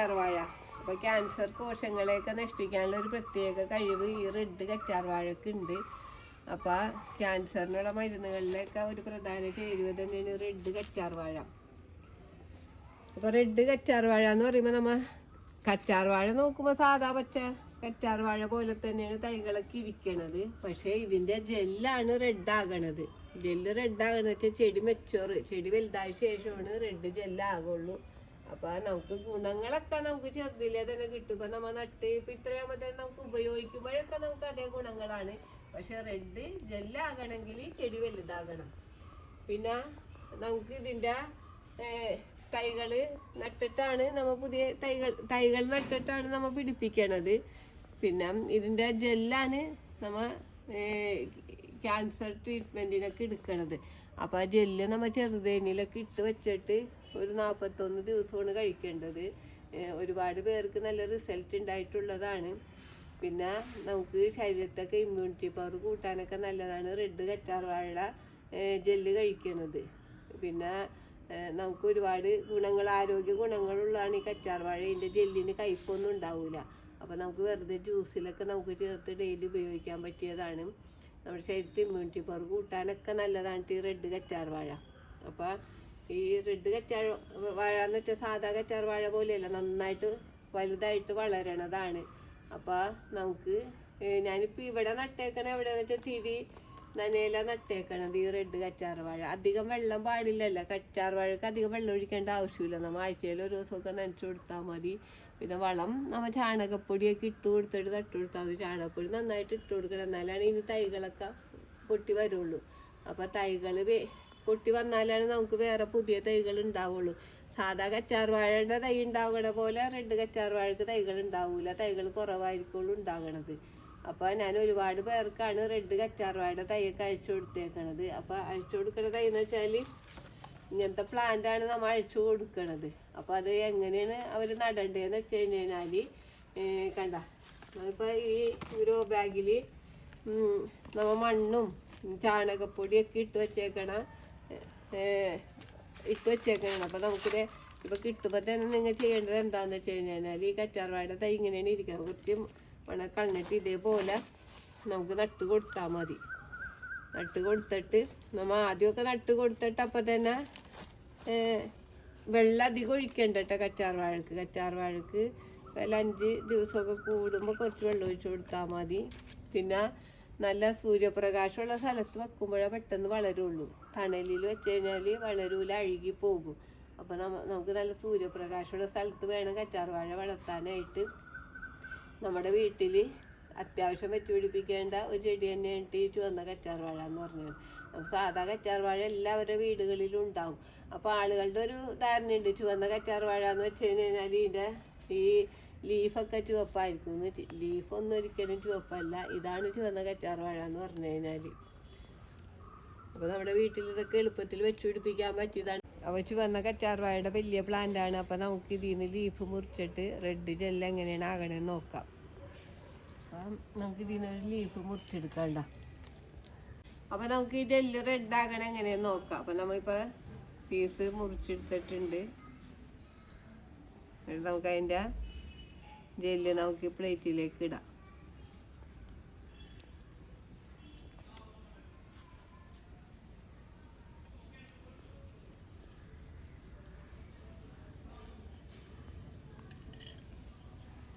കറ്റാർ വാഴ അപ്പോൾ ക്യാൻസർ കോശങ്ങളെയൊക്കെ നശിപ്പിക്കാനുള്ള ഒരു പ്രത്യേക കഴിവ് ഈ റെഡ് കറ്റാർവാഴയ്ക്ക് ഉണ്ട്. അപ്പോൾ ക്യാൻസറിനുള്ള മരുന്നുകളിലൊക്കെ ഒരു പ്രധാന ചേരുവ തന്നെയാണ് റെഡ് കറ്റാർവാഴ. അപ്പോൾ റെഡ് കറ്റാർവാഴ എന്ന് പറയുമ്പോൾ നമ്മൾ കറ്റാർവാഴ നോക്കുമ്പോൾ സാധാ പച്ച കറ്റാർവാഴ പോലെ തന്നെയാണ് തൈകളൊക്കെ ഇരിക്കണത്. പക്ഷേ ഇതിന്റെ ജെല്ലാണ് റെഡ് ആകണത്. ജെല്ല് റെഡ് ആകണമെന്ന് വെച്ചാൽ ചെടി മെച്ചോറ് ചെടി വലുതായ ശേഷമാണ് റെഡ് ജെല്ലാകുള്ളൂ അപ്പോൾ നമുക്ക് ഗുണങ്ങളൊക്കെ നമുക്ക് ചെറുതിലേ തന്നെ കിട്ടും. ഇപ്പൊ നമ്മ നട്ട് ഇപ്പൊ ഇത്രയാകുമ്പോ തന്നെ നമുക്ക് ഉപയോഗിക്കുമ്പോഴൊക്കെ നമുക്ക് അതേ ഗുണങ്ങളാണ്. പക്ഷെ റെഡ് ജെല്ലാകണമെങ്കിൽ ചെടി വലുതാകണം. പിന്നെ നമുക്ക് ഇതിന്റെ തൈകൾ നട്ടിട്ടാണ് നമ്മൾ പുതിയ തൈകൾ തൈകൾ നട്ടിട്ടാണ് നമ്മൾ പിടിപ്പിക്കണത്. പിന്നെ ഇതിന്റെ ജെല്ലാണ് നമ്മൾ ക്യാൻസർ ട്രീറ്റ്മെന്റിനൊക്കെ എടുക്കണത്. അപ്പോൾ ആ ജെല്ല് നമ്മൾ ചെറുതേനിലൊക്കെ ഇട്ട് വെച്ചിട്ട് ഒരു നാൽപ്പത്തൊന്ന് ദിവസമാണ് കഴിക്കേണ്ടത്. ഒരുപാട് പേർക്ക് നല്ല റിസൾട്ട് ഉണ്ടായിട്ടുള്ളതാണ്. പിന്നെ നമുക്ക് ശരീരത്തൊക്കെ ഇമ്മ്യൂണിറ്റി പവർ കൂട്ടാനൊക്കെ നല്ലതാണ്. റെഡ് കറ്റാർവാഴ ജെല്ല് കഴിക്കണത്. പിന്നെ നമുക്ക് ഒരുപാട് ഗുണങ്ങൾ ആരോഗ്യ ഗുണങ്ങളുള്ളതാണ് ഈ കറ്റാർവാഴ ഇതിന്റെ ജെല്ലിന് കയ്പൊന്നും ഉണ്ടാവില്ല അപ്പോൾ നമുക്ക് വെറുതെ ജ്യൂസിലൊക്കെ നമുക്ക് ചേർത്ത് ഡെയിലി ഉപയോഗിക്കാൻ പറ്റിയതാണ്. നമ്മുടെ ശരീരത്തിൽ ഇമ്മ്യൂണിറ്റി പവർ കൂട്ടാനൊക്കെ നല്ലതാണ് ഈ റെഡ് കറ്റാർവാഴ അപ്പോൾ ഈ റെഡ് കറ്റാർ വാഴ എന്ന് വെച്ചാൽ സാധാ കറ്റാർ വാഴ പോലെയല്ല നന്നായിട്ട് വലുതായിട്ട് വളരണതാണ്. അപ്പോൾ നമുക്ക് ഞാനിപ്പോൾ ഇവിടെ നട്ടേക്കണ എവിടെയെന്ന് വെച്ചാൽ തിരി നനയില നട്ടേക്കണത് ഈ റെഡ് കറ്റാർ വാഴ. അധികം വെള്ളം പാടില്ലല്ലോ കറ്റാർ വാഴക്ക് അധികം വെള്ളം ഒഴിക്കേണ്ട ആവശ്യമില്ല. നമ്മൾ ആഴ്ചയിൽ ഒരു ദിവസമൊക്കെ നനച്ചു കൊടുത്താൽ മതി. പിന്നെ വളം നമ്മൾ ചാണകപ്പൊടിയൊക്കെ ഇട്ട് കൊടുത്തിട്ട് നട്ടു കൊടുത്താൽ മതി. ചാണകപ്പൊടി നന്നായിട്ട് ഇട്ട് കൊടുക്കണം. എന്നാലാണ് ഇനി തൈകളൊക്കെ പൊട്ടി വരുള്ളൂ. അപ്പോൾ തൈകൾ പൊട്ടി വന്നാലാണ് നമുക്ക് വേറെ പുതിയ തൈകൾ ഉണ്ടാവുള്ളൂ. സാധാ കറ്റാർ വാഴയുടെ തൈ ഉണ്ടാവണ പോലെ റെഡ് കറ്റാർ വാഴക്ക് തൈകൾ ഉണ്ടാവില്ല തൈകൾ കുറവായിരിക്കുള്ളൂ ഉണ്ടാകണത്. അപ്പോൾ ഞാൻ ഒരുപാട് പേർക്കാണ് റെഡ് കറ്റാർ വാഴയുടെ തൈയൊക്കെ അഴിച്ചു കൊടുത്തേക്കണത്. അപ്പോൾ അഴിച്ചു കൊടുക്കണ തൈ എന്ന് വെച്ചാൽ ഇങ്ങനത്തെ പ്ലാന്റ് ആണ് നമ്മൾ അഴിച്ചു കൊടുക്കണത്. അപ്പോൾ അത് എങ്ങനെയാണ് അവർ നടണ്ടേന്ന് വെച്ച് കഴിഞ്ഞാൽ കണ്ട. ഇപ്പൊ ഈ ഗ്രോ ബാഗിൽ നമ്മ മണ്ണും ചാണകപ്പൊടിയൊക്കെ ഇട്ട് വെച്ചേക്കണ ഇട്ട് വെച്ചേക്കണം അപ്പോൾ നമുക്കിത് ഇപ്പോൾ കിട്ടുമ്പോൾ തന്നെ നിങ്ങൾ ചെയ്യേണ്ടത് എന്താണെന്ന് വെച്ച് കഴിഞ്ഞാൽ ഈ കറ്റാർവാഴയുടെ തൈ ഇങ്ങനെയാണ് ഇരിക്കുന്നത്. കുറച്ച് മണ കളഞ്ഞിട്ട് ഇതേപോലെ നമുക്ക് നട്ട് കൊടുത്താൽ മതി. നട്ട് കൊടുത്തിട്ട് നമ്മൾ ആദ്യമൊക്കെ നട്ട് കൊടുത്തിട്ട് അപ്പം തന്നെ വെള്ളം അധികം ഒഴിക്കണ്ട കേട്ടോ കച്ചാർവാഴക്ക് കച്ചാർവാഴക്ക് കറ്റാർ അഞ്ച് ദിവസമൊക്കെ കൂടുമ്പോൾ കുറച്ച് വെള്ളം ഒഴിച്ചു കൊടുത്താൽ മതി. പിന്നെ നല്ല സൂര്യപ്രകാശമുള്ള സ്ഥലത്ത് വെക്കുമ്പോഴേ പെട്ടെന്ന് വളരുള്ളൂ. തണലിൽ വെച്ച് കഴിഞ്ഞാൽ വളരൂല അഴുകി പോകും. അപ്പോൾ നമുക്ക് നല്ല സൂര്യപ്രകാശമുള്ള സ്ഥലത്ത് വേണം കറ്റാർ വാഴ വളർത്താനായിട്ട്. നമ്മുടെ വീട്ടിൽ അത്യാവശ്യം വെച്ച് പിടിപ്പിക്കേണ്ട ഒരു ചെടി തന്നെയാണ് ഈ ചുവന്ന കറ്റാർ വാഴ എന്ന് പറഞ്ഞത്. നമുക്ക് സാധാ കറ്റാർവാഴ എല്ലാവരുടെ വീടുകളിലും ഉണ്ടാവും. അപ്പോൾ ആളുകളുടെ ഒരു ധാരണയുണ്ട് ചുവന്ന കറ്റാർ വാഴ എന്ന് വെച്ച് കഴിഞ്ഞാൽ ഇതിന്റെ ഈ ലീഫൊക്കെ ചുവപ്പായിരിക്കും ലീഫൊന്നും ഒരിക്കലും ചുവപ്പല്ല ഇതാണ് ചുവന്ന കറ്റാർവാഴ എന്ന് പറഞ്ഞു കഴിഞ്ഞാൽ അപ്പോൾ നമ്മുടെ വീട്ടിൽ ഇതൊക്കെ എളുപ്പത്തിൽ വെച്ച് പിടിപ്പിക്കാൻ പറ്റിയതാണ്. അപ്പോൾ ചുവന്ന കറ്റാർവാഴയുടെ വലിയ പ്ലാന്റ് ആണ്. അപ്പോൾ നമുക്ക് ഇതിൽ നിന്ന് ലീഫ് മുറിച്ചിട്ട് റെഡ് ജെല്ല് എങ്ങനെയാണ് ആകണേന്ന് നോക്കാം. അപ്പം നമുക്ക് ഇതിൽ ലീഫ് മുറിച്ചെടുക്കണ്ട അപ്പോൾ നമുക്ക് ഈ ജെല്ല് റെഡ് ആകണം എങ്ങനെയെന്ന് നോക്കാം. അപ്പോൾ നമ്മളിപ്പോൾ പീസ് മുറിച്ചെടുത്തിട്ടുണ്ട്. നമുക്കതിന്റെ ജെല്ല് നമുക്ക് പ്ലേറ്റിലേക്ക് ഇടാം.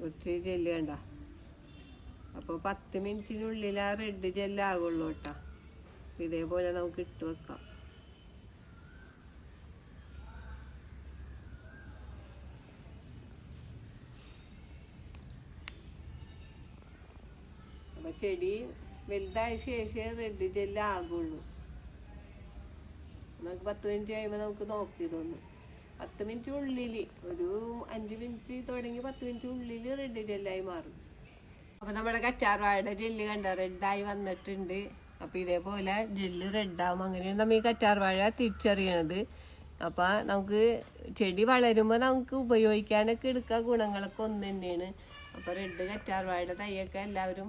കുറച്ച് ജെല്ല് കണ്ട. അപ്പോൾ പത്ത് മിനിറ്റിനുള്ളിൽ ആ റെഡ് ജെല്ലാകുള്ളൂ കേട്ടോ. ഇതേപോലെ നമുക്ക് ഇട്ട് വെക്കാം. അപ്പോൾ ചെടി വലുതായ ശേഷമേ റെഡ് ജെല്ലാകുള്ളൂ നമുക്ക് പത്ത് മിനിറ്റ് കഴിയുമ്പോൾ നമുക്ക് നോക്കി തോന്നും. പത്ത് മിനിറ്റ് ഉള്ളിൽ ഒരു അഞ്ച് മിനിറ്റ് തുടങ്ങി പത്ത് മിനിറ്റ് ഉള്ളിൽ റെഡ് ജെല്ലായി മാറും. അപ്പോൾ നമ്മുടെ കറ്റാർവാഴയുടെ ജെല്ല് കണ്ട? റെഡായി വന്നിട്ടുണ്ട്. അപ്പോൾ ഇതേപോലെ ജെല്ല് റെഡാവും അങ്ങനെയാണ് നമ്മ ഈ കറ്റാർവാഴ തിരിച്ചറിയണത്. അപ്പോൾ നമുക്ക് ചെടി വളരുമ്പോൾ നമുക്ക് ഉപയോഗിക്കാനൊക്കെ എടുക്കാൻ ഗുണങ്ങളൊക്കെ ഒന്ന് തന്നെയാണ്. അപ്പോൾ റെഡ് കറ്റാർവാഴയുടെ തൈയൊക്കെ എല്ലാവരും